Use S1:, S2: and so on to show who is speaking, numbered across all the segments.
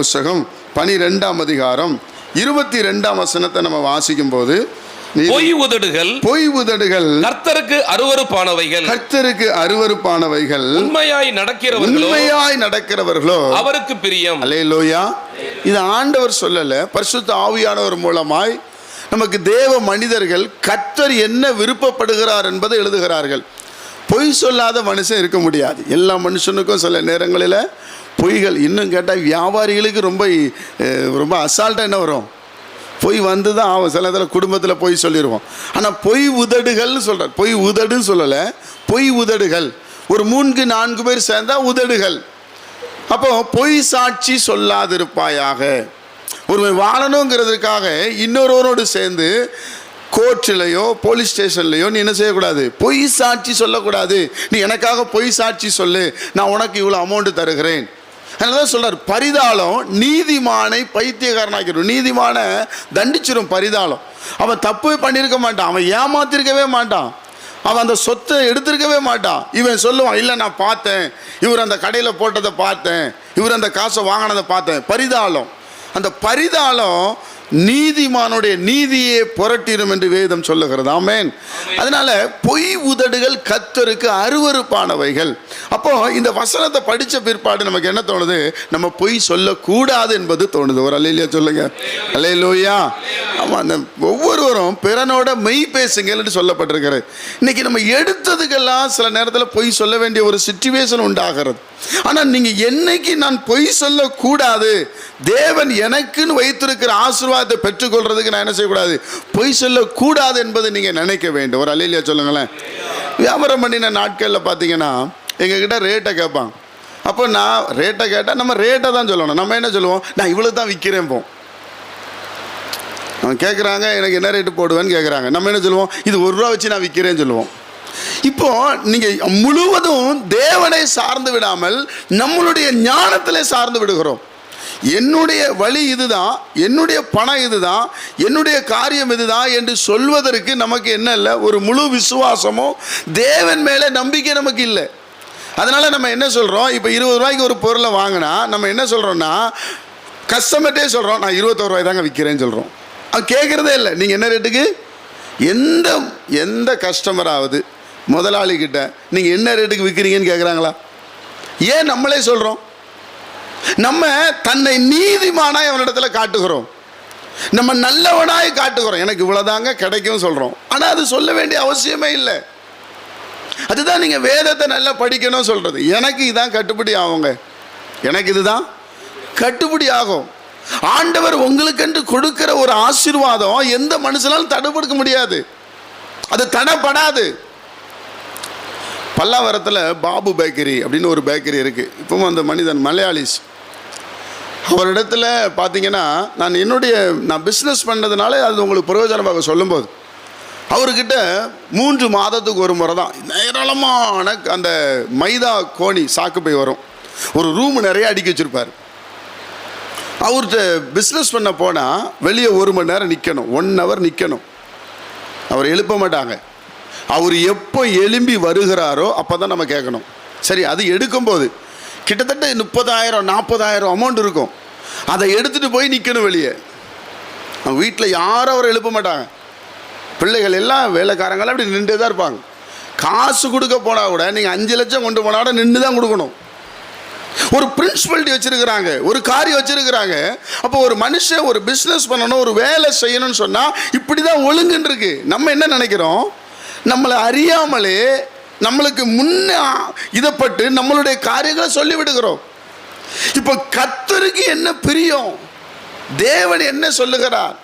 S1: புஸ்தகம் பனிரெண்டாம் அதிகாரம் இருபத்தி ரெண்டாம் வசனத்தை நம்ம வாசிக்கும் போது
S2: பொய் உதடுகள்
S1: பொய் உதடுகள்
S2: கர்த்தருக்கு அருவருப்பானவைகள்.
S1: கர்த்தருக்கு அருவருப்பானவைகள்
S2: உண்மையாய் நடக்கிறவர்களோ
S1: உண்மையாய் நடக்கிறவர்களோ.
S2: அவருக்கு பிரியம்.
S1: அல்லேலூயா. இது ஆண்டவர் சொல்லல பரிசுத்த ஆவியானவர் மூலமாய் நமக்கு தேவ மனிதர்கள் கர்த்தர் என்ன விருப்பப்படுகிறார் என்பதை எழுதுகிறார்கள். பொய் சொல்லாத மனுஷன் இருக்க முடியாது. எல்லா மனுஷனுக்கும் சில நேரங்களில் பொய்கள் இன்னும் கேட்டால் வியாபாரிகளுக்கு ரொம்ப ரொம்ப அசால்ட்டாக என்ன வரும்? பொய் வந்து தான் ஆகும். சில இதில் குடும்பத்தில் பொய் சொல்லிடுவோம் ஆனால் பொய் உதடுகள்னு சொல்கிறார் பொய் உதடுன்னு சொல்லலை. பொய் உதடுகள். ஒரு மூன்று நான்கு பேர் சேர்ந்தால் உதடுகள். அப்போ பொய் சாட்சி சொல்லாதிருப்பாயாக. ஒருவன் வாழணுங்கிறதுக்காக இன்னொருவரோடு சேர்ந்து கோர்ட்டிலையோ போலீஸ் ஸ்டேஷன்லையோ நீ என்ன செய்யக்கூடாது? பொய் சாட்சி சொல்லக்கூடாது. நீ எனக்காக பொய் சாட்சி சொல்லு. நான் உனக்கு இவ்வளோ அமௌண்ட்டு தருகிறேன். அதனால தான் சொல்கிறார் பரிதாளம் நீதிமானை பைத்தியக்காரனாக்கிடும். நீதிமான தண்டிச்சிடும் பரிதாளம். அவன் தப்பு பண்ணியிருக்க மாட்டான் அவன் ஏமாத்திருக்கவே மாட்டான் அவன் அந்த சொத்தை எடுத்திருக்கவே மாட்டான். இவன் சொல்லுவான் இல்லை நான் பார்த்தேன். இவர் அந்த கடையில் போட்டதை பார்த்தேன். இவர் அந்த காசை வாங்கினதை பார்த்தேன். பரிதாளம். அந்த பரிதாளம் நீதிமானுடைய நீதியே புரட்டிடும் என்று வேதம் சொல்லுகிறது. ஆமென். அதனால பொய் உதடுகள் கத்தருக்கு அருவருப்பானவைகள் அப்போ இந்த வசனத்தை படிச்ச பிற்பாடு நமக்கு என்ன தோணுது? நம்ம பொய் சொல்லக்கூடாது என்பது தோணுது. ஒரு அல்லையிலையா சொல்லுங்க. அல்லையிலோயா ஆமாம் அந்த ஒவ்வொருவரும் பிறனோட மெய் பேசுங்கள் என்று சொல்லப்பட்டிருக்கிறது. இன்னைக்கு நம்ம எடுத்ததுக்கெல்லாம் சில நேரத்தில் பொய் சொல்ல வேண்டிய ஒரு சுச்சுவேஷன் உண்டாகிறது. ஆனால் நீங்கள் என்னைக்கு நான் பொய் சொல்லக்கூடாது தேவன் எனக்குன்னு வைத்திருக்கிற ஆசீர்வாதத்தை பெற்றுக்கொள்றதுக்கு நான் என்ன செய்யக்கூடாது? பொய் சொல்லக்கூடாது என்பதை நீங்கள் நினைக்க வேண்டும். ஒரு அலையிலியா சொல்லுங்களேன். வியாபாரம் பண்ணின நாட்களில் பார்த்தீங்கன்னா எங்ககிட்ட ரேட்டை கேட்பான். அப்போ நான் ரேட்டை கேட்டால் நம்ம ரேட்டை தான் சொல்லணும். நம்ம என்ன சொல்லுவோம்? நான் இவ்வளோ தான் விற்கிறேன் போம் அவன் கேட்குறாங்க எனக்கு என்ன ரேட்டு போடுவேன்னு கேட்குறாங்க நம்ம என்ன சொல்லுவோம்? இது ஒரு ரூபா வச்சு நான் விற்கிறேன்னு சொல்லுவோம். இப்போ நீங்கள் முழுவதும் தேவனை சார்ந்து விடாமல் நம்மளுடைய ஞானத்தில் சார்ந்து விடுகிறோம். என்னுடைய வழி இதுதான் என்னுடைய பணம் இதுதான் என்னுடைய காரியம் இதுதான் என்று சொல்வதற்கு நமக்கு என்ன இல்லை? ஒரு முழு விசுவாசமும் தேவன் மேலே நம்பிக்கை நமக்கு இல்லை. அதனால் நம்ம என்ன சொல்கிறோம் இப்போ இருபது ரூபாய்க்கு ஒரு பொருளை வாங்கினா நம்ம என்ன சொல்கிறோம்னா கஸ்டமர்ட்டே சொல்கிறோம் நான் இருபத்தோரு ரூபாய் தாங்க விற்கிறேன்னு சொல்கிறோம் அவன் கேட்குறதே இல்லை. நீங்கள் என்ன ரேட்டுக்கு எந்த எந்த கஸ்டமராவது முதலாளிகிட்ட நீங்கள் என்ன ரேட்டுக்கு விற்கிறீங்கன்னு கேட்குறாங்களா ஏன் நம்மளே சொல்கிறோம் நம்ம தன்னை நீதிமானாய் அவனிடத்தில் காட்டுகிறோம்? நம்ம நல்லவனாய் காட்டுகிறோம். எனக்கு இவ்வளோதாங்க கிடைக்கும் சொல்கிறோம் ஆனால் அது சொல்ல வேண்டிய அவசியமே இல்லை. அதுதான் நீங்கள் வேதத்தை நல்லா படிக்கணும் சொல்கிறது எனக்கு இதான் கட்டுப்படி ஆகுங்க. எனக்கு இதுதான் கட்டுப்படி ஆகும். ஆண்டவர் உங்களுக்கென்று கொடுக்கிற ஒரு ஆசீர்வாதம் எந்த மனுஷனாலும் தடுப்படுக்க முடியாது. அது தடைப்படாது. பல்லாவரத்தில் பாபு பேக்கரி அப்படின்னு ஒரு பேக்கரி இருக்குது இப்பவும் அந்த மனிதன் மலையாளிஸ். அவரிடத்துல பார்த்தீங்கன்னா நான் என்னுடைய நான் பிஸ்னஸ் பண்ணதுனால அது உங்களுக்கு பிரயோஜனமாக சொல்லும்போது அவர்கிட்ட மூன்று மாதத்துக்கு ஒரு முறை தான் ஏராளமான அந்த மைதா கோணி சாக்குப்பை வரும். ஒரு ரூம் நிறைய அடுக்கி வச்சுருப்பார். அவர்கிட்ட பிஸ்னஸ் பண்ண போனால் வெளியே ஒரு மணி நேரம் நிற்கணும் ஒன் ஹவர் நிற்கணும் அவர் எழுப்ப மாட்டாங்க. அவர் எப்போ எழும்பி வருகிறாரோ அப்போ தான் நம்ம கேட்கணும். சரி அது எடுக்கும்போது கிட்டத்தட்ட முப்பதாயிரம் நாற்பதாயிரம் அமௌண்ட் இருக்கும். அதை எடுத்துகிட்டு போய் நிற்கணும் வெளியே. அவங்க வீட்டில் யாரும் அவர் எழுப்ப மாட்டாங்க. பிள்ளைகள் எல்லாம் வேலைக்காரங்களாம் அப்படி நின்றுே தான் இருப்பாங்க. காசு கொடுக்க போனால் கூட நீங்கள் அஞ்சு லட்சம் கொண்டு போனால் கூட நின்று தான் கொடுக்கணும். ஒரு பிரின்சிபல்ட்டி வச்சிருக்கிறாங்க ஒரு காரியம் வச்சிருக்கிறாங்க. அப்போ ஒரு மனுஷன் ஒரு பிஸ்னஸ் பண்ணணும் ஒரு வேலை செய்யணும்னு சொன்னால் இப்படி தான் ஒழுங்குன்னு இருக்கு நம்ம என்ன நினைக்கிறோம்? நம்மளை அறியாமலே நம்மளுக்கு முன்ன இதப்பட்டு நம்மளுடைய காரியங்களை சொல்லி விடுகிறோம் இப்போ கத்தருக்கு என்ன பிரியம்? தேவன் என்ன சொல்லுகிறார்?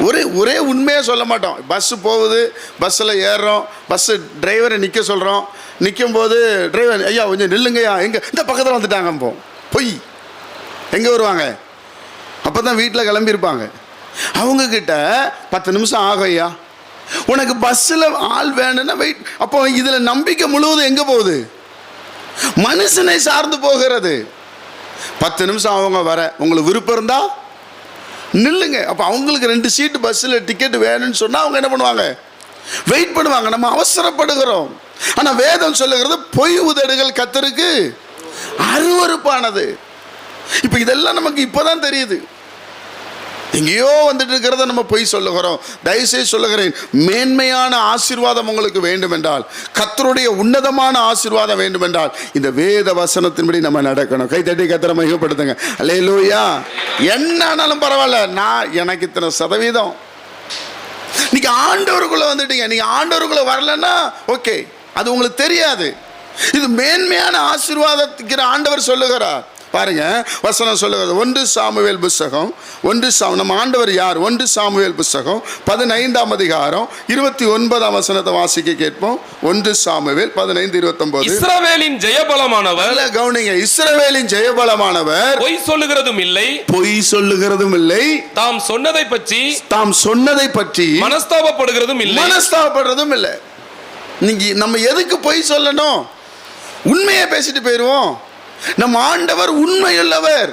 S1: ஒரே ஒரே உண்மையாக சொல்ல மாட்டோம். பஸ்ஸு போகுது பஸ்ஸில் ஏறுறோம் பஸ்ஸு டிரைவரை நிற்க சொல்கிறோம் நிற்கும் போது டிரைவர் ஐயா கொஞ்சம் நில்லுங்கய்யா எங்கே இந்த பக்கத்தில் வந்துட்டாங்க போ. பொய். எங்கே வருவாங்க? அப்போ தான் வீட்டில் கிளம்பியிருப்பாங்க. அவங்கக்கிட்ட பத்து நிமிஷம் ஆகும் ஐயா. உனக்கு பஸ்ஸில் ஆள் வேணும்னா வெயிட் அப்போ இதில் நம்பிக்கை முழுவதும் எங்கே போகுது? மனுஷனை சார்ந்து போகிறது. பத்து நிமிஷம் அவங்க வர. உங்களுக்கு விருப்பம் இருந்தால் நில்லுங்க. அப்போ அவங்களுக்கு ரெண்டு சீட்டு பஸ்ஸில் டிக்கெட் வேணும்னு சொன்னால் அவங்க என்ன பண்ணுவாங்க? வெயிட் பண்ணுவாங்க. நம்ம அவசரப்படுகிறோம். ஆனால் வேதம் சொல்லுகிறது பொய் உதடுகள் கத்தருக்கு அருவருப்பானது. இப்போ இதெல்லாம் நமக்கு இப்போதான் தெரியுது. எங்கேயோ வந்துட்டு இருக்கிறத நம்ம பொய் சொல்லுகிறோம். தயவுசெய்து சொல்லுகிறேன் மேன்மையான ஆசீர்வாதம் உங்களுக்கு வேண்டுமென்றால் கத்தருடைய உன்னதமான ஆசீர்வாதம் வேண்டுமென்றால் இந்த வேத வசனத்தின்படி நம்ம நடக்கணும். கை தட்டி கத்திர மகிமைப்படுத்துங்க. அல்லேலூயா என்ன ஆனாலும் பரவாயில்ல. நான் எனக்கு இத்தனை சதவீதம். நீங்க ஆண்டவருக்குள்ள வந்துட்டீங்க. நீங்க ஆண்டவருக்குள்ள வரலன்னா ஓகே அது உங்களுக்கு தெரியாது. இது மேன்மையான ஆசீர்வாதத்துக்கிற ஆண்டவர் சொல்லுகிறார். பாருங்க வசனம் சொல்லுகிறது ஒன்று சாமுவேல் புஸ்தகம் ஒன்று சா நம்ம ஆண்டவர் யார்? ஒன்று சாமுவேல் புஸ்தகம் பதினைந்தாம் அதிகாரம் இருபத்தி ஒன்பதாம் வசனத்தை வாசிக்க கேட்போம். ஒன்று சாமுவேல் பதினைந்து இருபத்தொன்பது
S2: இஸ்ரவேலின் ஜெயபலமானவர்
S1: கவனிங்க இஸ்ரவேலின் ஜெயபலமானவர்
S2: பொய் சொல்லுகிறதும் இல்லை.
S1: பொய் சொல்லுகிறதும் இல்லை.
S2: தாம் சொன்னதை பற்றி
S1: தாம் சொன்னதை பற்றி
S2: மனஸ்தாபப்படுகிறதும் இல்லை.
S1: மனஸ்தாபப்படுறதும் இல்லை. நீங்க நம்ம எதுக்கு பொய் சொல்லணும்? உண்மையை பேசிட்டு போயிடுவோம் நம்ம ஆண்டவர் உண்மையுள்ளவர்.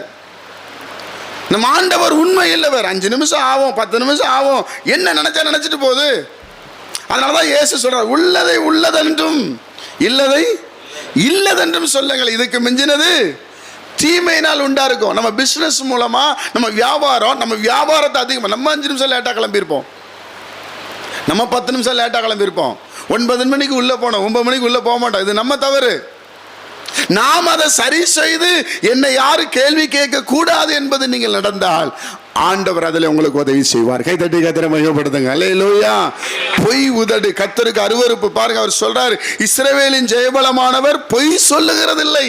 S1: நம்ம ஆண்டவர் உண்மையுள்ளவர். அஞ்சு நிமிஷம் ஆகும் பத்து நிமிஷம் ஆகும். என்ன நினைச்சா நினைச்சிட்டு போகுது? அதனால தான் இயேசு சொல்கிறார் உள்ளதை உள்ளதென்றும் இல்லதை இல்லதென்றும் சொல்லுங்கள். இதுக்கு மிஞ்சினது தீமையினால் உண்டா இருக்கும் நம்ம பிஸ்னஸ் மூலமா நம்ம வியாபாரம் நம்ம வியாபாரத்தை அதிகமாக நம்ம அஞ்சு நிமிஷம் லேட்டாக கிளம்பியிருப்போம். நம்ம பத்து நிமிஷம் லேட்டாக கிளம்பியிருப்போம். ஒன்பது மணிக்கு உள்ளே போனோம் ஒன்பது மணிக்கு உள்ளே போக மாட்டோம். இது நம்ம தவறு. நாம் அதை சரி செய்து என்னை யாரு கேள்வி கேட்க கூடாது என்பது நீங்கள் நடந்தால் ஆண்டவர் அதில் உங்களுக்கு உதவி செய்வார். கை தட்டி கத்திர மையப்படுத்துங்க அல்லேலூயா பொய் உதடு. கத்தருக்கு அருவருப்பு. பாருங்க அவர் சொல்றார் இஸ்ரவேலின் ஜெயபலமானவர் பொய் சொல்லுகிறதில்லை.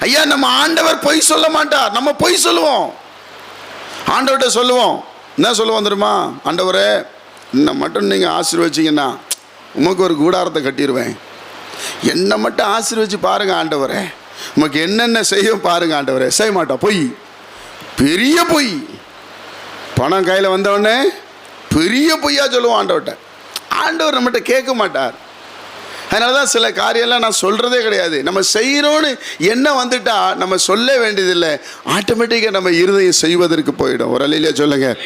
S1: ஐயா நம்ம ஆண்டவர் பொய் சொல்ல மாட்டார். நம்ம பொய் சொல்லுவோம். ஆண்டவர்கிட்ட சொல்லுவோம். என்ன சொல்லுவோம் தெரியுமா? ஆண்டவரே இன்னும் மட்டும் நீங்கள் ஆசீர்வச்சிங்கன்னா உமக்கு ஒரு கூடாரத்தை கட்டிடுவேன் என்னை மட்டும் ஆசீர்வச்சு பாருங்க ஆண்டவரே. உமக்கு என்னென்ன செய்யும் பாருங்க ஆண்டவரே. செய்ய மாட்டோம். பொய். பெரிய பொய். பணம் கையில் வந்தவுடனே பெரிய பொய்யா சொல்லுவோம் ஆண்டவர்கிட்ட. ஆண்டவர் நம்மகிட்ட கேட்க மாட்டார். அதனால தான் சில காரியம்லாம் நான் சொல்கிறதே கிடையாது. நம்ம செய்கிறோன்னு என்ன வந்துட்டா நம்ம சொல்ல வேண்டியதில்லை. ஆட்டோமேட்டிக்காக நம்ம இருதயம் செய்வதற்கு போயிடும். ஒரு அலையிலே சொல்லுங்க.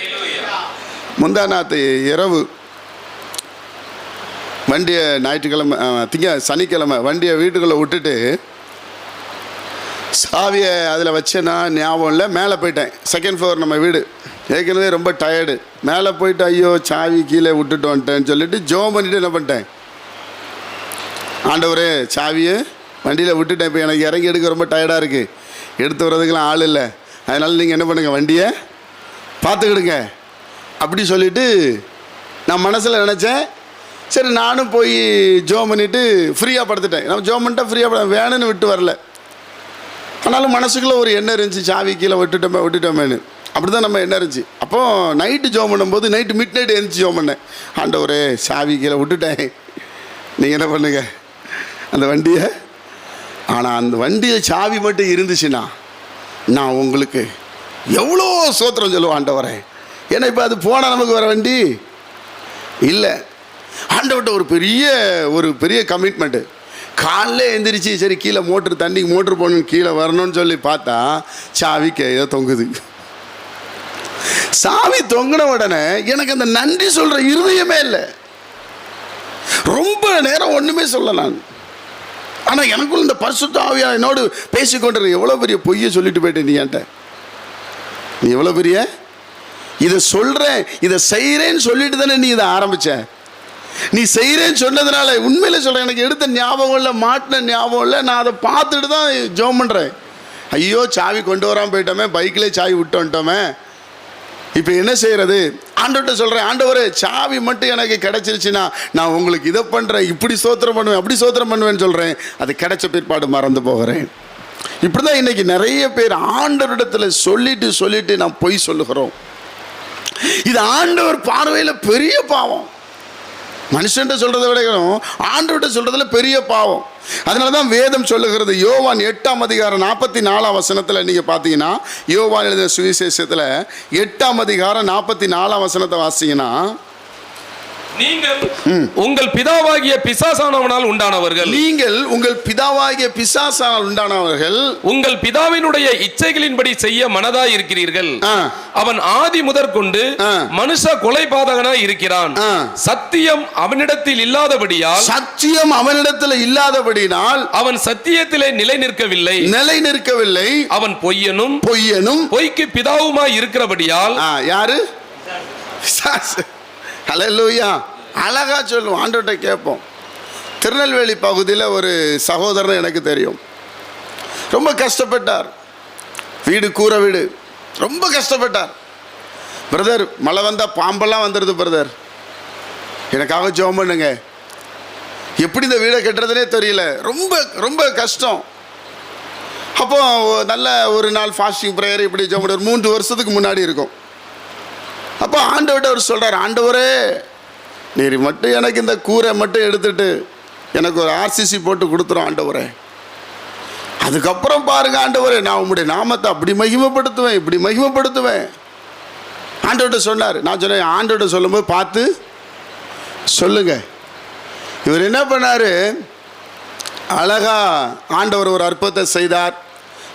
S1: முந்தா இரவு. வண்டியை ஞாயிற்றுக்கிழமை திங்க சனிக்கிழமை வண்டியை வீட்டுக்குள்ளே விட்டுட்டு சாவியை அதில் வச்சேன்னா ஞாபகம் இல்லை மேலே போயிட்டேன். செகண்ட் ஃப்ளோர் நம்ம வீடு. ஏற்கனவே ரொம்ப டயர்டு மேலே போயிட்டு ஐயோ சாவி கீழே விட்டுட்டு வந்துட்டேன்னு சொல்லிட்டு ஜோம் பண்ணிட்டு என்ன பண்ணிட்டேன்? ஆண்டவரே சாவியை வண்டியில் விட்டுட்டேன். இப்போ எனக்கு இறங்கி எடுக்க ரொம்ப டயர்டாக இருக்குது எடுத்து வர்றதுக்கெலாம் ஆள் இல்லை. அதனால் நீங்கள் என்ன பண்ணுங்கள் வண்டியை பார்த்துக்கிடுங்க. அப்படி சொல்லிட்டு நான் மனசில் நினச்சேன் சரி நானும் போய் ஜோம் பண்ணிவிட்டு ஃப்ரீயாக படுத்துட்டேன். நம்ம ஜோம் பண்ணிட்டா ஃப்ரீயாக பட வேணும்னு விட்டு வரல. ஆனாலும் மனசுக்குள்ளே ஒரு எண்ணம் இருந்துச்சு. சாவி கீழே விட்டுட்டோமே விட்டுட்டோமேன்னு. அப்படி தான் நம்ம எண்ணம் இருந்துச்சு. அப்போது நைட்டு ஜோம் பண்ணும்போது நைட்டு மிட் நைட் எழுந்துச்சு ஜோம் பண்ணேன். ஆண்டவரே சாவி கீழே விட்டுட்டேன். நீங்கள் என்ன பண்ணுங்க? அந்த வண்டியை? ஆனால் அந்த வண்டியை சாவி மட்டும் இருந்துச்சுன்னா நான் உங்களுக்கு எவ்வளோ சோத்திரம் சொல்லுவேன் ஆண்டவரே. ஏன்னா இப்போ அது போனால் நமக்கு வர வண்டி? இல்லை. ஆண்டவர்கிட்ட ஒரு பெரிய ஒரு பெரிய கமிட்மெண்ட்டு காலில் எந்திரிச்சு சரி கீழே மோட்ரு தண்ணிக்கு மோட்ரு போகணும் கீழே வரணும்னு சொல்லி பார்த்தா சாவி ஏதோ தொங்குது. சாவி தொங்கின உடனே எனக்கு அந்த நன்றி சொல்கிற இருதயமே இல்லை. ரொம்ப நேரம் ஒன்றுமே சொல்ல நான். ஆனால் எனக்குள்ள இந்த பரிசுத்த ஆவியா என்னோடு பேசிக்கொண்டிருக்க எவ்வளோ பெரிய பொய்யை சொல்லிட்டு போயிட்டேன் நீ என்கிட்ட? நீ எவ்வளோ பெரிய? இதை சொல்கிறேன் இதை செய்கிறேன்னு சொல்லிட்டு தானே நீ இதை ஆரம்பித்தேன் நீ செய்கிறேன்னு சொன்னதுனால உண்மையில் சொல்கிறேன் எனக்கு எடுத்த ஞாபகம் இல்லை மாட்டின ஞாபகம் இல்லை நான் அதை பார்த்துட்டு தான் ஜோம் பண்ணுறேன் ஐயோ சாவி கொண்டு வராமல் போயிட்டோமே பைக்கிலே சாவி விட்டு வந்துட்டோமே. இப்போ என்ன செய்கிறது ஆண்டவர்கிட்ட சொல்கிறேன் ஆண்டவரே சாவி மட்டும் எனக்கு கிடச்சிருச்சுன்னா நான் உங்களுக்கு இதை பண்ணுறேன் இப்படி சோத்திரம் பண்ணுவேன் அப்படி சோத்திரம் பண்ணுவேன்னு சொல்கிறேன் அது கிடைச்ச பிற்பாடு மறந்து போகிறேன். இப்படி தான் இன்னைக்கு நிறைய பேர் ஆண்டவரிடத்தில் சொல்லிட்டு சொல்லிட்டு நான் பொய் சொல்லுகிறோம். இது ஆண்டவர் பார்வையில் பெரிய பாவம். மனுஷன்ட்ட சொல்கிறத விட ஆண்டுகிட்ட சொல்கிறதுல பெரிய பாவம். அதனால தான் வேதம் சொல்லுகிறது யோவான் எட்டாம் அதிகாரம் நாற்பத்தி நாலாம் வசனத்தில் நீங்கள் பார்த்தீங்கன்னா யோவான் எழுதின சுவிசேஷத்தில் எட்டாம் அதிகாரம் நாற்பத்தி நாலாம் வசனத்தை வாசிங்கன்னா
S2: நீங்கள் உங்கள் பிதாவாகிய பிசாசானவனால் உண்டானவர்கள்.
S1: நீங்கள் உங்கள் பிதாவாகிய பிசாசால் உண்டானவர்கள்.
S2: உங்கள் பிதாவினுடைய இச்சைகளின்படி செய்ய மனதாய் இருக்கிறீர்கள்.
S1: ஆ.
S2: அவன் ஆதி முதற்கொண்டு
S1: ஆ.
S2: மனுஷ கொலைபாதகனாய் இருக்கிறான்.
S1: ஆ.
S2: சத்தியம் அவனிடத்தில் இல்லாதபடியால்
S1: சத்தியம் அவனிடத்தில் இல்லாதபடினால்
S2: அவன் சத்தியத்திலே நிலை நிற்கவில்லை
S1: நிலை நிற்கவில்லை
S2: அவன் பொய்யனும்
S1: பொய்யனும்
S2: பொய்க்கு பிதாவுமாய் இருக்கிறபடியால்
S1: ஆ, யாரு? பிசாசு அழகாக அழகா சொல்லுவோம் ஆண்டோட்ட கேட்போம். திருநெல்வேலி பகுதியில் ஒரு சகோதரன் எனக்கு தெரியும். ரொம்ப கஷ்டப்பட்டார். வீடு கூரை வீடு. ரொம்ப கஷ்டப்பட்டார். பிரதர் மழை வந்தால் பாம்பெல்லாம் வந்துடுது பிரதர் எனக்காக ஜெபம் பண்ணுங்க. எப்படி இந்த வீடை கட்டுறதுனே தெரியல. ரொம்ப ரொம்ப கஷ்டம். அப்போ நல்ல ஒரு நாள் ஃபாஸ்டிங் ப்ரேயர் இப்படி ஜோம் பண்ணுவார். மூன்று வருஷத்துக்கு முன்னாடி இருக்கும். அப்போ ஆண்டவர்கிட்ட அவர் சொல்கிறார் ஆண்டவரே நீர் மட்டும் எனக்கு இந்த கூரை மட்டும் எடுத்துட்டு எனக்கு ஒரு ஆர்சிசி போட்டு கொடுத்துரும் ஆண்டவரே. அதுக்கப்புறம் பாருங்கள் ஆண்டவரே நான் உங்களுடைய நாமத்தை அப்படி மகிமைப்படுத்துவேன் இப்படி மகிமைப்படுத்துவேன். ஆண்டவர்கிட்ட சொன்னார். நான் சொன்னேன் ஆண்டவர்கிட்ட சொல்லும்போது பார்த்து சொல்லுங்கள் இவர் என்ன பண்ணார்? அழகா ஆண்டவர் ஒரு அற்புதத்தை செய்தார்.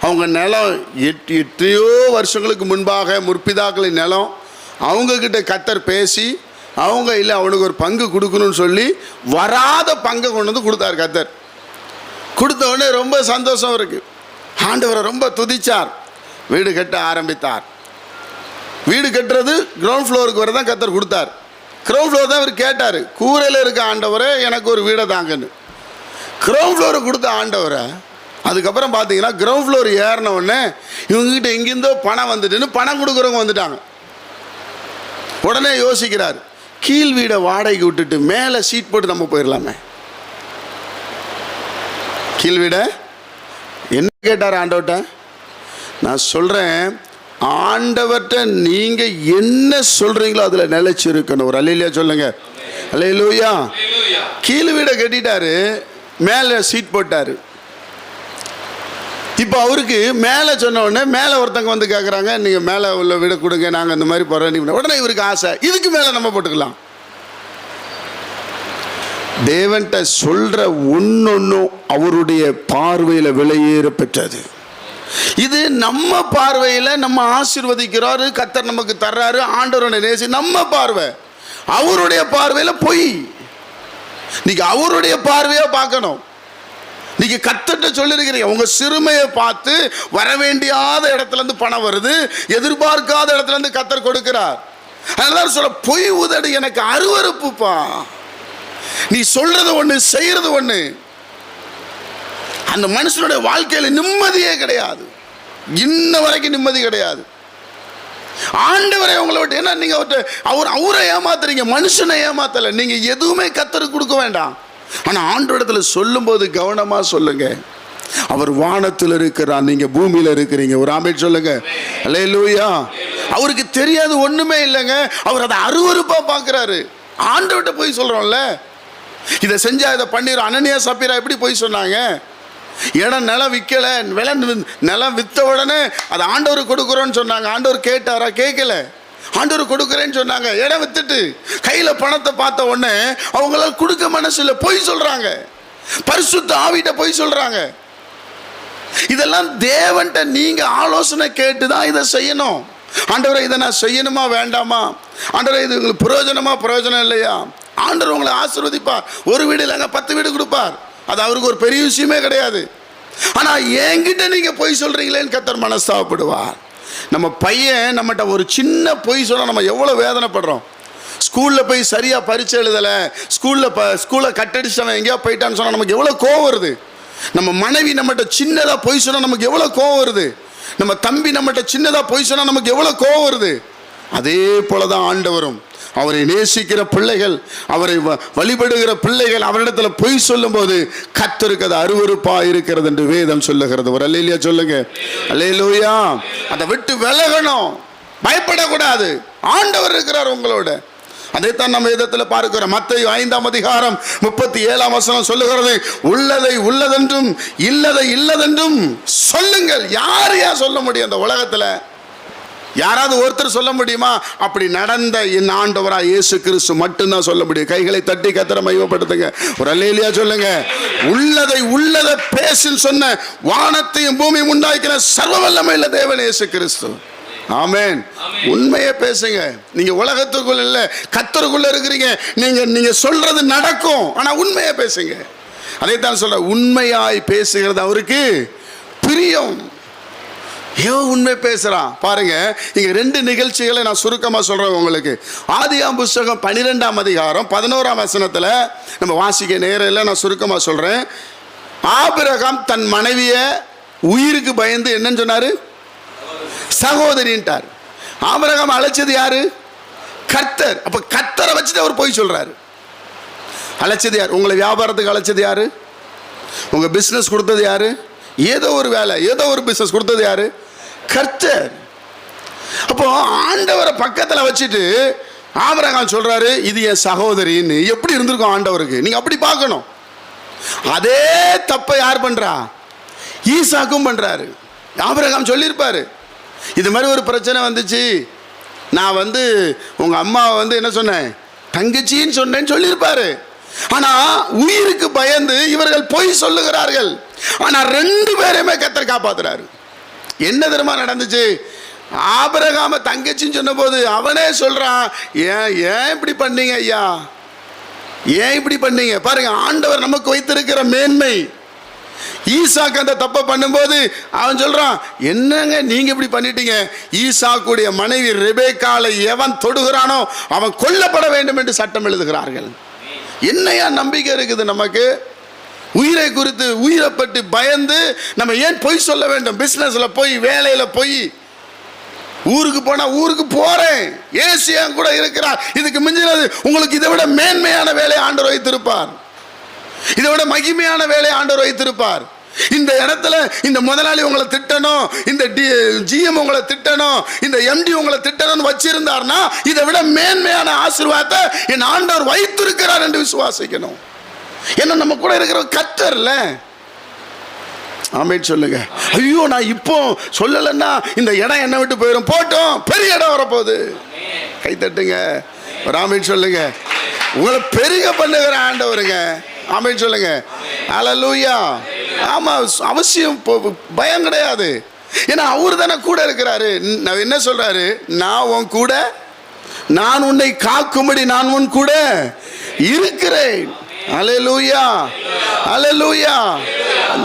S1: அவங்க நிலம் எட்டு எட்டையோ வருஷங்களுக்கு முன்பாக முற்பிதாக்களின் நிலம் அவங்கக்கிட்ட கத்தர் பேசி அவங்க இல்லை அவனுக்கு ஒரு பங்கு கொடுக்கணும்னு சொல்லி வராத பங்கை கொண்டு வந்து கொடுத்தார் கத்தர். கொடுத்த உடனே ரொம்ப சந்தோஷம் இருக்குது ஆண்டவரை ரொம்ப துதிச்சார். வீடு கட்ட ஆரம்பித்தார். வீடு கட்டுறது கிரவுண்ட் ஃப்ளோருக்கு வர தான் கத்தர் கொடுத்தார். கிரவுண்ட் ஃப்ளோர் தான் இவர் கேட்டார். கூரையில் இருக்க ஆண்டவரே எனக்கு ஒரு வீடை தாங்கன்னு. கிரவுண்ட் ஃப்ளோரை கொடுத்த ஆண்டவரை அதுக்கப்புறம் பார்த்தீங்கன்னா கிரவுண்ட் ஃப்ளோர் ஏறின உடனே இவங்ககிட்ட எங்கேருந்தோ பணம் வந்துட்டுன்னு பணம் கொடுக்குறவங்க வந்துட்டாங்க. உடனே யோசிக்கிறார் கீழ் வீடை வாடகைக்கு விட்டுட்டு மேலே சீட் போட்டு நம்ம போயிடலாமே. கீழ் வீடை? என்ன கேட்டார் ஆண்டவர்கிட்ட? நான் சொல்கிறேன் ஆண்டவர்கிட்ட நீங்கள் என்ன சொல்கிறீங்களோ அதில் நிலைச்சு இருக்கணும் ஒரு அல்லையிலையா சொல்லுங்க. அல்லையிலூயா கீழ் வீடை கட்டிட்டாரு மேலே சீட் போட்டார். இப்போ அவருக்கு மேலே சொன்ன உடனே மேலே ஒருத்தங்க வந்து கேட்குறாங்க நீங்கள் மேலே உள்ள விட கொடுங்க நாங்கள் இந்த மாதிரி போகிறோம் உடனே இவருக்கு ஆசை. இதுக்கு மேலே நம்ம போட்டுக்கலாம். தேவன்கிட்ட சொல்கிற ஒன்னொன்னும் அவருடைய பார்வையில் விலையேற பெற்றது. இது நம்ம பார்வையில் நம்ம ஆசிர்வதிக்கிறாரு கத்தர் நமக்கு தர்றாரு ஆண்டவரோட நேசி நம்ம பார்வை. அவருடைய பார்வையில் பொய். இன்னைக்கு அவருடைய பார்வையாக பார்க்கணும். நீங்க கத்தட்ட சொல்லிருக்கிறீங்க. உங்க சிறுமையை பார்த்து வர வேண்டியாத இடத்துல இருந்து பணம் வருது. எதிர்பார்க்காத இடத்துல இருந்து கத்தர் கொடுக்கிறார். அதனால சொல்ல பொய் உதடு எனக்கு அருவருப்புப்பா. நீ சொல்றது ஒண்ணு செய்யறது ஒண்ணு. அந்த மனுஷனுடைய வாழ்க்கையில நிம்மதியே கிடையாது. இன்ன வரைக்கும் நிம்மதி கிடையாது. ஆண்டவரை உங்களை விட்டு ஏன்னா நீங்க அவர்கிட்ட அவர் அவரை ஏமாத்துறீங்க மனுஷனை ஏமாத்தல. நீங்க எதுவுமே கத்தருக்கு கொடுக்க வேண்டாம். ஆனால் ஆண்டவரிடத்துல சொல்லும்போது கவனமாக சொல்லுங்க. அவர் வானத்தில் இருக்கிறார். நீங்க பூமியில இருக்கிறீங்க. ஒரு ஆம்பேட் சொல்லுங்க. அல்லேலூயா அவருக்கு தெரியாது ஒண்ணுமே இல்லைங்க. அவர் அதை அருவறுப்பா பாக்குறாரு ஆண்டவர்கிட்ட போய் சொல்றோம்ல. இதை செஞ்சா இதை பண்ணிடும் அனனியா சப்பீரா எப்படி போய் சொன்னாங்க? இடம் நிலம் விற்கல விலை நிலம் வித்த உடனே அதை ஆண்டவர் கொடுக்குறோன்னு சொன்னாங்க. ஆண்டவர் கேட்டாரா? கேட்கல. ஆண்டவர் கொடுக்குறேன்னு சொன்னாங்க. இடம் வித்துட்டு கையில் பணத்தை பார்த்த உடனே அவங்களால கொடுக்க மனசில் பொய் சொல்கிறாங்க பரிசுத்த ஆவிட்ட பொய் சொல்கிறாங்க இதெல்லாம் தேவன்ட்ட நீங்கள் ஆலோசனை கேட்டு தான் இதை செய்யணும். ஆண்டவரை இதை நான் செய்யணுமா வேண்டாமா? ஆண்டவரை இது உங்களுக்கு பிரயோஜனமா பிரயோஜனம் இல்லையா? ஆண்டவர் உங்களை ஆசிர்வதிப்பார். ஒரு வீடு இல்லைங்க பத்து வீடு கொடுப்பார். அது அவருக்கு ஒரு பெரிய விஷயமே கிடையாது. ஆனால் என்கிட்ட நீங்கள் பொய் சொல்கிறீங்களேன்னு கத்தர் மனஸ்தாபப்படுவார். நம்ம பையன் நம்மகிட்ட ஒரு சின்ன பொய் சொன்னா நம்ம எவ்வளோ வேதனைப்படுறோம். ஸ்கூலில் போய் சரியாக பரிச்சை எழுதலை ஸ்கூலில் ப ஸ்கூலை கட்டடிச்சவன் எங்கேயோ போயிட்டான்னு சொன்னால் நமக்கு எவ்வளோ கோவம் வருது. நம்ம மனைவி நம்மகிட்ட சின்னதாக பொய் சொன்னால் நமக்கு எவ்வளோ கோவம் வருது. நம்ம தம்பி நம்மகிட்ட சின்னதாக பொய் சொன்னால் நமக்கு எவ்வளோ கோவம் வருது. அதே போல தான் ஆண்டவரும். அவரை நேசிக்கிற பிள்ளைகள் அவரை வ- வழிபடுகிற பிள்ளைகள் அவரிடத்துல பொய் சொல்லும்போது கத்தருக்கு அது அருவருப்பா இருக்கிறது என்று வேதம் சொல்லுகிறது. ஒரு அல்லையிலையா சொல்லுங்க. அல்லையிலூயா அதை விட்டு விலகணும். பயப்படக்கூடாது. ஆண்டவர் இருக்கிறார் உங்களோட. அதைத்தான் நம்ம விதத்தில் பார்க்கிறோம். மத்திய ஐந்தாம் அதிகாரம் முப்பத்தி ஏழாம் வசனம் சொல்லுகிறது உள்ளதை உள்ளதென்றும் இல்லதை இல்லதென்றும் சொல்லுங்கள். யார் யார் சொல்ல முடியும் அந்த உலகத்தில்? யாராவது ஒருத்தர் சொல்ல முடியுமா? அப்படி நடந்த என் ஆண்டவரா இயேசு கிறிஸ்து மட்டும்தான் சொல்ல முடியும். கைகளை தட்டி கத்திர மைவப்படுத்துங்க ஒரு அல்லேலியா சொல்லுங்க. உள்ளதை உள்ளதை பேசுன்னு சொன்ன வானத்தையும் பூமியும் உண்டாக்கிற சர்வ வல்லமையில தேவன் இயேசு கிறிஸ்து. ஆமேன். உண்மையை பேசுங்க. நீங்க உலகத்துக்குள்ள இல்ல கத்தருக்குள்ள இருக்கிறீங்க. நீங்க நீங்க சொல்றது நடக்கும் ஆனா உண்மையை பேசுங்க. அதைத்தான் சொல்ற உண்மையாய் பேசுகிறது அவருக்கு பிரியம். ஏ உண்மை பேசுகிறான் பாருங்க இங்கே ரெண்டு நிகழ்ச்சிகளை நான் சுருக்கமாக சொல்கிறேன் உங்களுக்கு. ஆதியாம் புஸ்தகம் பன்னிரெண்டாம் அதிகாரம் பதினோராம் வசனத்தில் நம்ம வாசிக்க நேரில் நான் சுருக்கமாக சொல்கிறேன் ஆபிரகாம் தன் மனைவியை உயிருக்கு பயந்து என்னன்னு சொன்னார்? சகோதரின்ட்டார். ஆபிரகாம் அழைச்சது யாரு? கர்த்தர். அப்போ கர்த்தரை வச்சுட்டு அவர் போய் சொல்கிறாரு அழைச்சது யார்? உங்களை வியாபாரத்துக்கு அழைச்சது யாரு? உங்கள் பிஸ்னஸ் கொடுத்தது யாரு? ஏதோ ஒரு வேலை ஏதோ ஒரு பிஸ்னஸ் கொடுத்தது யாரு? கர்த்தர். அப்போ ஆண்டவரை பக்கத்தில் வச்சுட்டு ஆபரகாம் சொல்றாரு இது என் சகோதரின்னு. எப்படி இருந்திருக்கும் ஆண்டவருக்கு? நீங்க அப்படி பார்க்கணும். அதே தப்பை யார் பண்றா? ஈசாக்கும் பண்றாரு. ஆபரகாம் சொல்லியிருப்பாரு. இது மாதிரி ஒரு பிரச்சனை வந்துச்சு. நான் வந்து உங்க அம்மாவை வந்து என்ன சொன்னேன்? தங்கச்சின்னு சொன்னேன்னு சொல்லியிருப்பாரு. ஆனா உயிருக்கு பயந்து இவர்கள் பொய் சொல்லுகிறார்கள். ஆனால் ரெண்டு பேரையுமே கத்தர் காப்பாத்துறாரு. என்ன தெரியுமா நடந்துச்சு? ஆபரகாம தங்கச்சின்னு சொன்னபோது அவனே சொல்கிறான் ஏன் ஏன் இப்படி பண்ணீங்க ஐயா? ஏன் இப்படி பண்ணீங்க? பாருங்க ஆண்டவர் நமக்கு வைத்திருக்கிற மேன்மை. ஈசாக்கு அந்த தப்பை பண்ணும்போது அவன் சொல்றான் என்னங்க நீங்க இப்படி பண்ணிட்டீங்க? ஈசாக்குடைய மனைவி ரெபேக்காலை எவன் தொடுகிறானோ அவன் கொல்லப்பட வேண்டும் என்று சட்டம் எழுதுகிறார்கள். என்னையா நம்பிக்கை இருக்குது நமக்கு? உயிரை குறித்து உயிரை பற்றி பயந்து நம்ம ஏன் பொய் சொல்ல வேண்டும்? பிஸ்னஸில் போய் வேலையில் போய். ஊருக்கு போனால் ஊருக்கு போகிறேன் ஏசி கூட இருக்கிறார். இதுக்கு மிஞ்சினது உங்களுக்கு இதை விட மேன்மையான வேலையை ஆண்டவர் வைத்திருப்பார். இதை விட மகிமையான வேலையை ஆண்டவர் வைத்திருப்பார். இந்த இடத்துல இந்த முதலாளி உங்களை திட்டணும் இந்த டி ஜிஎம் உங்களை திட்டணும் இந்த எம்டி உங்களை திட்டணும்னு வச்சிருந்தார்னா இதை விட மேன்மையான ஆசீர்வாதத்தை என் ஆண்டவர் வைத்திருக்கிறார் என்று விசுவாசிக்கணும். ஏன்னா நம்ம கூட இருக்கிற கத்தர்ல. ஆமேன் சொல்லுங்க. ஐயோ நான் இப்போ சொல்லலைன்னா இந்த இடம் என்ன விட்டு போயிடும் போட்டோம் பெரிய இடம் வரப்போகுது. கை தட்டுங்க. ஒரு ஆமேன் சொல்லுங்க. உங்களை பெரிய பண்ணுகிற ஆண்டவருங்க. ஆமேன் சொல்லுங்க. அலலூயா ஆமா அவசியம் பயம் கிடையாது. ஏன்னா அவர் தானே கூட இருக்கிறாரு. நான் என்ன சொல்றாரு? நான் உன் கூட நான் உன்னை காக்கும்படி நான் உன் கூட இருக்கிறேன். அலலூயா அலலூயா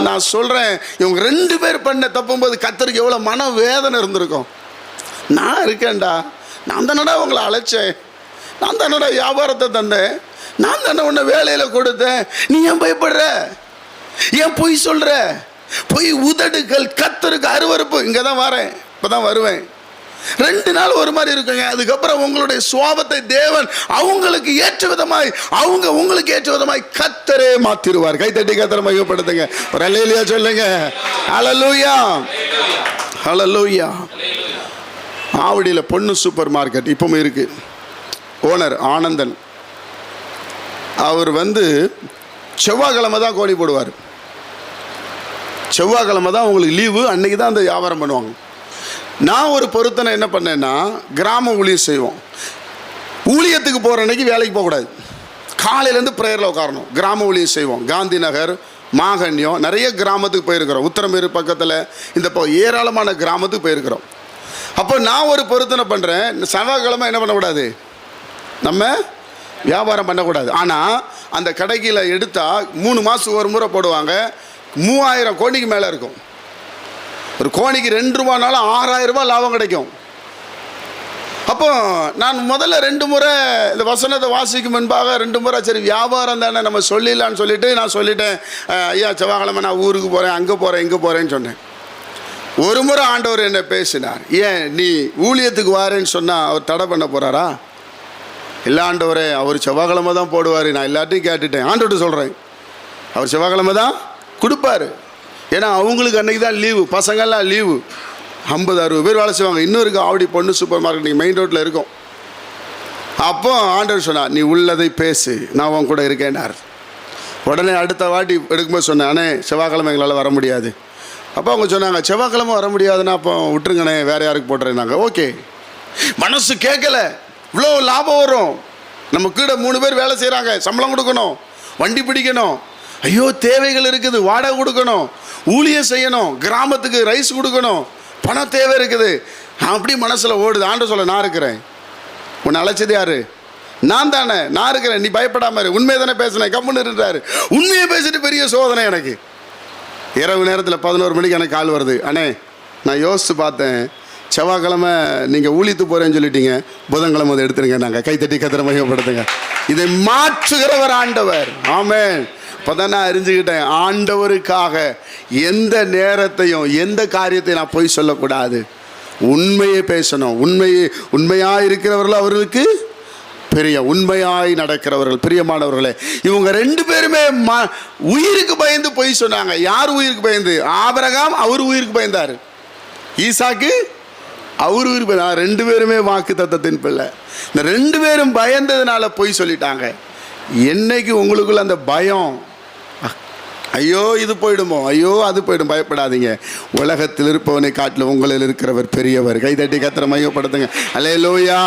S1: நான் சொல்கிறேன் இவங்க ரெண்டு பேர் பண்ண தப்பும்போது கத்தருக்கு எவ்வளோ மன வேதனை இருந்திருக்கும். நான் இருக்கேன்டா. நான் தானடா உங்களை அழைச்சேன். நான் தானடா வியாபாரத்தை தந்தேன். நான் தானே உன்னை வேலையில் கொடுத்தேன். நீ ஏன் பயப்படுற? ஏன் பொய் சொல்கிற பொய் உதடுகள் கத்தருக்கு அருவருப்பு. இங்கே தான் வரேன். இப்போ தான் வருவேன். ரெண்டு நாள் ஒரு மாதிரி இருக்குங்க. அதுக்கப்புறம் உங்களுடைய சுவாபத்தை தேவன் அவங்களுக்கு ஏற்ற விதமாய் அவங்க உங்களுக்கு ஏற்ற விதமாய் கத்தரே மாத்திருவார். கை தட்டி கத்தரை மையப்படுத்துங்க. ஒரு அலையிலையா சொல்லுங்க. அலலூயா அலலூயா ஆவடியில் பொண்ணு சூப்பர் மார்க்கெட் இப்பவும் இருக்கு. ஓனர் ஆனந்தன். அவர் வந்து செவ்வாய்க்கிழமை தான் கோழி போடுவார். செவ்வாய்க்கிழமை தான் உங்களுக்கு லீவு அன்னைக்கு தான் அந்த வியாபாரம் பண்ணுவாங்க. நான் ஒரு பொருத்தனை என்ன பண்ணேன்னா கிராம ஊழியம் செய்வோம். ஊழியத்துக்கு போகிற அன்னைக்கு வேலைக்கு போகக்கூடாது காலையிலேருந்து ப்ரேயரில் உட்காரணும். கிராம ஊழியம் செய்வோம். காந்தி நகர் மாகண்யம் நிறைய கிராமத்துக்கு போயிருக்கிறோம். உத்தரமேரு பக்கத்தில் இந்த இப்போ ஏராளமான கிராமத்துக்கு போயிருக்கிறோம். அப்போ நான் ஒரு பொருத்தனை பண்ணுறேன் செவ்வாய்க்கிழமை என்ன பண்ணக்கூடாது? நம்ம வியாபாரம் பண்ணக்கூடாது. ஆனால் அந்த கடைக்கில் எடுத்தால் மூணு மாதத்துக்கு ஒரு முறை போடுவாங்க. மூவாயிரம் கோடிக்கு மேலே இருக்கும். ஒரு கோணிக்கு ரெண்டு ரூபானாலும் ஆறாயிரம் ரூபாய் லாபம் கிடைக்கும். அப்போ நான் முதல்ல ரெண்டு முறை இந்த வசனத்தை வாசிக்கும் முன்பாக ரெண்டு முறை சரி வியாபாரம் தானே நம்ம சொல்லிடலான்னு சொல்லிட்டு நான் சொல்லிட்டேன். ஐயா செவ்வாய்க்கிழமை நான் ஊருக்கு போகிறேன் அங்கே போகிறேன் இங்கே போகிறேன்னு சொன்னேன். ஒரு முறை ஆண்டவர் என்ன பேசினார். ஏன் நீ ஊழியத்துக்கு வாரேன்னு சொன்னால் அவர் தடை பண்ண போகிறாரா இல்லை ஆண்டவரே அவர் செவ்வாய்க்கிழமை தான் போடுவார் நான் எல்லாத்தையும் கேட்டுட்டேன். ஆண்டவர்கிட்ட சொல்கிறேன் அவர் செவ்வாய்க்கிழமை தான் கொடுப்பாரு. ஏன்னா அவங்களுக்கு அன்னைக்கு தான் லீவு. பசங்கள்லாம் லீவு. ஐம்பது அறுபது பேர் வேலை செய்வாங்க. இன்னும் இருக்கு ஆவடி பொண்ணு சூப்பர் மார்க்கெட். மெயின் ரோட்டில் இருக்கும். அப்போ ஆண்டவர் சொன்னார் நீ உள்ளதை பேசு. நான் உன் கூட இருக்கேனார் உடனே அடுத்த வாட்டி எடுக்கும்போது சொன்னேன் அண்ணே செவ்வாய்க்கிழமை எங்களால் வர முடியாது. அப்போ அவங்க சொன்னாங்க செவ்வாய்க்கிழமை வர முடியாதுன்னா அப்போ விட்டுருங்கண்ணே வேறு யாருக்கு போட்டுறேன்னாங்க. ஓகே. மனசு கேட்கல இவ்வளோ லாபம் வரும். நம்ம கீழே மூணு பேர் வேலை செய்கிறாங்க சம்பளம் கொடுக்கணும். வண்டி பிடிக்கணும். ஐயோ தேவைகள் இருக்குது. வாடகை கொடுக்கணும். ஊழியம் செய்யணும் கிராமத்துக்கு ரைஸ் கொடுக்கணும் பணம் தேவை இருக்குது. அப்படி மனசில் ஓடுது. ஆண்டு சொல்ல நான் இருக்கிறேன். உன்னை அழைச்சது யாரு? நான் தானே. நான் இருக்கிறேன். நீ பயப்படாம இரு. உண்மையை தானே பேசுனேன். கம்முன்னு இருந்தாரு உண்மையை பேசிட்டு பெரிய சோதனை எனக்கு. இரவு நேரத்தில் பதினோரு மணிக்கு எனக்கு கால் வருது. அண்ணே நான் யோசித்து பார்த்தேன். செவ்வாய்க்கிழமை நீங்கள் ஊழித்து போகிறேன்னு சொல்லிட்டீங்க. புதன்கிழமை அதை எடுத்துருங்க. நாங்கள் கைத்தட்டி கத்திர மகிமைப்படுத்துங்க. இதை மாற்றுகிறவர் ஆண்டவர். ஆமேன். இப்போதான் நான் அறிஞ்சுக்கிட்டேன். ஆண்டவருக்காக எந்த நேரத்தையும் எந்த காரியத்தையும் நான் போய் சொல்லக்கூடாது. உண்மையை பேசணும். உண்மையை உண்மையாக இருக்கிறவர்கள் அவர்களுக்கு பெரிய உண்மையாய் நடக்கிறவர்கள் பிரியமானவர்களே. இவங்க ரெண்டு பேருமே ம- உயிருக்கு பயந்து பொய் சொன்னாங்க. யார் உயிருக்கு பயந்து? ஆபரகாம் அவர் உயிருக்கு பயந்தார். ஈசாக்கு அவர் உயிருக்கு பயந்தார் ரெண்டு பேருமே வாக்கு தத்தத்தின் பிள்ளை. இந்த ரெண்டு பேரும் பயந்ததுனால பொய் சொல்லிட்டாங்க. என்னைக்கு உங்களுக்குள்ள அந்த பயம் ஐயோ இது போயிடுமோ? ஐயோ அது போயிடும். பயப்படாதீங்க. உலகத்தில் இருப்பவனை காட்டில் உங்களில் இருக்கிறவர் பெரியவர் கைதட்டி கத்திர மையப்படுத்துங்க. அலே லோயா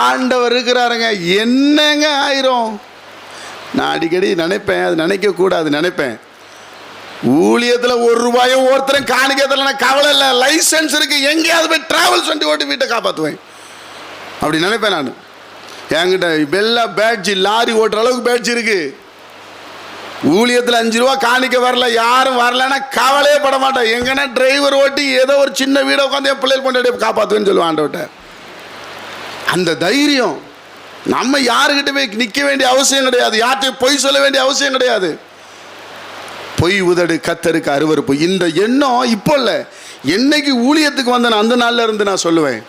S1: ஆண்டவர் இருக்கிறாருங்க. என்னங்க ஆயிரும்? நான் அடிக்கடி நினைப்பேன். அது நினைக்கக்கூடாது நினைப்பேன். ஊழியத்தில் ஒரு ரூபாயோ ஒருத்தரும் காணிக்கிறதுல நான் கவலை இல்லை. லைசன்ஸ் இருக்கு. எங்கேயாவது போய் டிராவல்ஸ் வண்டி ஓட்டி வீட்டை காப்பாற்றுவேன் அப்படி நினைப்பேன் நான். என்கிட்ட வெள்ளை பேட்ஜி லாரி ஓட்டுற அளவுக்கு பேட்ஜ் இருக்குது ஊழியத்தில் அஞ்சு ரூபா காணிக்க வரல யாரும் வரலன்னா கவலையே பட மாட்டேன். எங்கன்னா டிரைவர் ஓட்டி ஏதோ ஒரு சின்ன வீடை உட்காந்து என் பிள்ளைகள் கொண்டாடி காப்பாற்றுவேன்னு சொல்லுவான் அந்த தைரியம் நம்ம யாருக்கிட்ட போய் நிற்க வேண்டிய அவசியம் கிடையாது. யார்கிட்டையும் பொய் சொல்ல வேண்டிய அவசியம் கிடையாது. பொய் உதடு கத்தருக்கு அருவருப்பு. இந்த எண்ணம் இப்போ இல்லை. என்னைக்கு ஊழியத்துக்கு வந்தேன் அந்த நாளில் இருந்து நான் சொல்லுவேன்.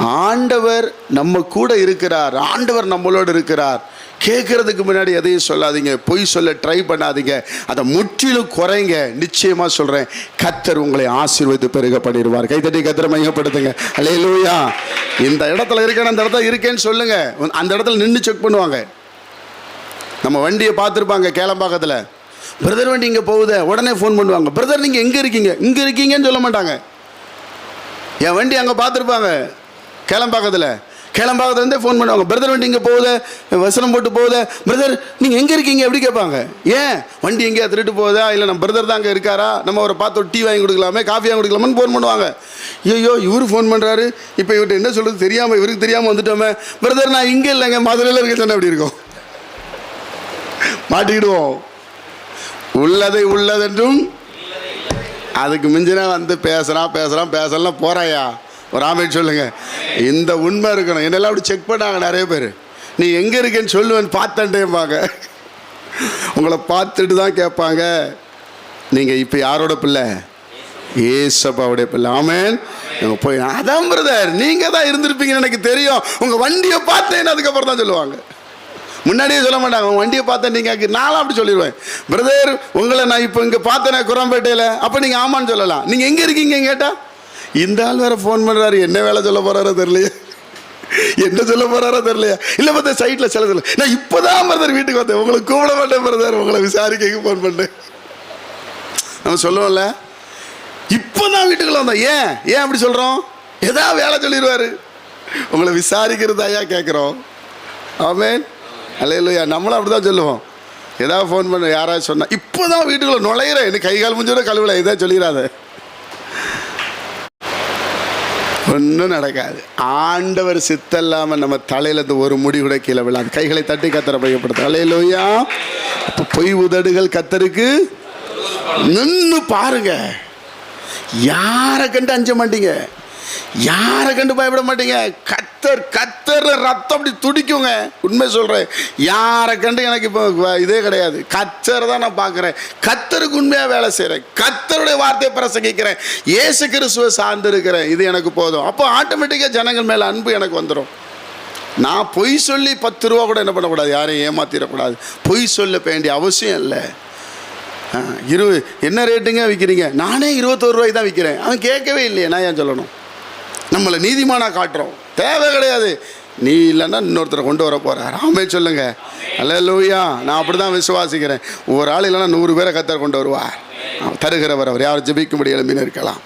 S1: ஆண்டவர் நம்ம கூட இருக்கிறார் ஆண்டவர் நம்மளோடு இருக்கிறார். கேட்கறதுக்கு முன்னாடி எதையும் சொல்லாதீங்க. பொய் சொல்ல ட்ரை பண்ணாதீங்க. அதை முற்றிலும் குறைங்க. நிச்சயமாக சொல்கிறேன் கத்தர் உங்களை ஆசீர்வதித்து பெருக பண்ணிடுவார். கைத்தட்டி கத்தரை மையப்படுத்துங்க அலே லூயா இந்த இடத்துல இருக்கேன் அந்த இடத்துல இருக்கேன்னு சொல்லுங்கள் அந்த இடத்துல நின்று செக் பண்ணுவாங்க. நம்ம வண்டியை பார்த்துருப்பாங்க கேளம்பாக்கத்தில். பிரதர் வண்டி இங்கே போகுதே. உடனே ஃபோன் பண்ணுவாங்க. பிரதர் நீங்கள் எங்கே இருக்கீங்க? இங்கே இருக்கீங்கன்னு சொல்ல மாட்டாங்க. என் வண்டி அங்கே பார்த்துருப்பாங்க. கிளம்பாக்கத்தில். கிளம்பாக்கத்துலேருந்தே ஃபோன் பண்ணுவாங்க. பிரதர் வண்டி இங்கே போகுதே? வசனம் போட்டு போகுதே. பிரதர் நீங்கள் எங்கே இருக்கீங்க? எப்படி கேட்பாங்க. ஏன்? வண்டி எங்கேயா திருட்டு போகுதா? இல்லை நம்ம பிரதர் தான் அங்கே இருக்காரா? நம்ம அவரை பார்த்து ஒரு டீ வாங்கி கொடுக்கலாமே காஃபி வாங்கி கொடுக்கலாமான்னு ஃபோன் பண்ணுவாங்க. ஐயோ இவரு ஃபோன் பண்ணுறாரு இப்போ இவர்கிட்ட என்ன சொல்கிறது தெரியாமல் இவருக்கு தெரியாமல் வந்துட்டோமே. பிரதர் நான் இங்கே இல்லைங்க. மதுரையில் இருக்க சொன்ன அப்படி இருக்கும்? மாட்டிக்கிடுவோம். உள்ளதை உள்ளதென்றும் அதுக்கு மிஞ்சினா வந்து பேசுகிறான் பேசுகிறான் பேசலாம் போகிறாயா ஒரு ஆமைன்னு சொல்லுங்க. இந்த உண்மை இருக்கணும். என்னெல்லாம் அப்படி செக் பண்ணாங்க நிறைய பேர். நீ எங்கே இருக்கேன்னு சொல்லுவேன்னு பார்த்தேன்டேம்பாங்க உங்களை பார்த்துட்டு தான் கேட்பாங்க. நீங்கள் இப்போ யாரோட பிள்ளை? ஏசப்பாவுடைய பிள்ளை. ஆமேன். இவங்க போய் அதான் பிரதர் நீங்கள் தான் இருந்திருப்பீங்கன்னு எனக்கு தெரியும். உங்கள் வண்டியை பார்த்தேன்னு அதுக்கப்புறம் தான் சொல்லுவாங்க. முன்னாடியே சொல்ல மாட்டாங்க. உங்கள் வண்டியை பார்த்தேன் நீங்கள் நானும் அப்படி சொல்லிடுவேன். பிரதர் உங்களை நான் இப்போ இங்கே பார்த்தேனே குரம்பேட்டையில். அப்போ நீங்கள் ஆமான்னு சொல்லலாம். நீங்கள் எங்கே இருக்கீங்க கேட்டால் இந்த ஆள் வேற ஃபோன் பண்ணுறாரு என்ன வேலை சொல்ல போகிறாரோ தெரியலையே. என்ன சொல்ல போகிறாரோ தெரியலையா. இல்லை பார்த்தா சைட்டில் சில சொல்ல நான் இப்போ தான் பிரதர் வீட்டுக்கு வந்தேன். உங்களை கூப்பிட மாட்டேன் பிரதர். உங்களை விசாரிக்க ஃபோன் பண்ணேன். நம்ம சொல்லுவோம்ல. இப்போ தான் வீட்டுக்குள்ள வந்தோம். ஏன்? ஏன் அப்படி சொல்கிறோம் ஏதாவது வேலை சொல்லிடுவார் உங்களை விசாரிக்கிறது ஐயா கேட்குறோம் ஆமேன். இல்லையா நம்மளும் அப்படி தான் சொல்லுவோம். ஏதாவது ஃபோன் பண்ண யாராவது சொன்னால் இப்போ தான் வீட்டுக்குள்ளே நுழையிறேன். எனக்கு கை கால் முடிஞ்சோட கழுவல. இதான் சொல்லிடாத. ஒன்றும் நடக்காது. ஆண்டவர் சித்தம் இல்லாமல் நம்ம தலையிலருந்து ஒரு முடி கூட கீழே விழாது. கைகளை தட்டி கத்தரை பயப்படுத்த அலையிலோயா இப்போ பொய் உதடுகள் கத்தருக்கு நின்று பாருங்க. யாரை கண்டு அஞ்ச மாட்டீங்க? யாரை கண்டு பயப்பட மாட்டீங்க? கத்தர் கத்தர் ரத்தம் அப்படி துடிக்குங்க. உண்மை சொல்கிறேன் யாரை கண்டு எனக்கு இப்போ இதே கிடையாது. கத்தர் தான் நான் பார்க்குறேன். கத்தருக்கு உண்மையாக வேலை செய்கிறேன் கத்தருடைய வார்த்தையை பிரசங்கிக்கிறேன். ஏசு கிறிஸ்துவை சார்ந்து இருக்கிறேன் இது எனக்கு போதும். அப்போ ஆட்டோமேட்டிக்காக ஜனங்கள் மேலே அன்பு எனக்கு வந்துடும் நான் பொய் சொல்லி பத்து ரூபா கூட என்ன பண்ணக்கூடாது? யாரையும் ஏமாத்திடக்கூடாது. பொய் சொல்ல வேண்டிய அவசியம் இல்லை. இரு என்ன ரேட்டுங்க விற்கிறீங்க நானே இருபத்தோரு ரூபாய்க்கு தான் விற்கிறேன் அவன் கேட்கவே இல்லையே. நான் ஏன் சொல்லணும்? நம்மளை நீதிமானா காட்டுறோம். தேவை கிடையாது. நீ இல்லைன்னா இன்னொருத்தரை கொண்டு வர போகிறார் ஆமே சொல்லுங்க. அல்ல லூயா நான் அப்படி தான் விசுவாசிக்கிறேன். ஒரு ஆள் இல்லைன்னா நூறு பேரை கத்தர் கொண்டு வருவார். தருகிறவர் அவர். யார் ஜபிக்கும்படி எழுப்பின்னு இருக்கலாம்.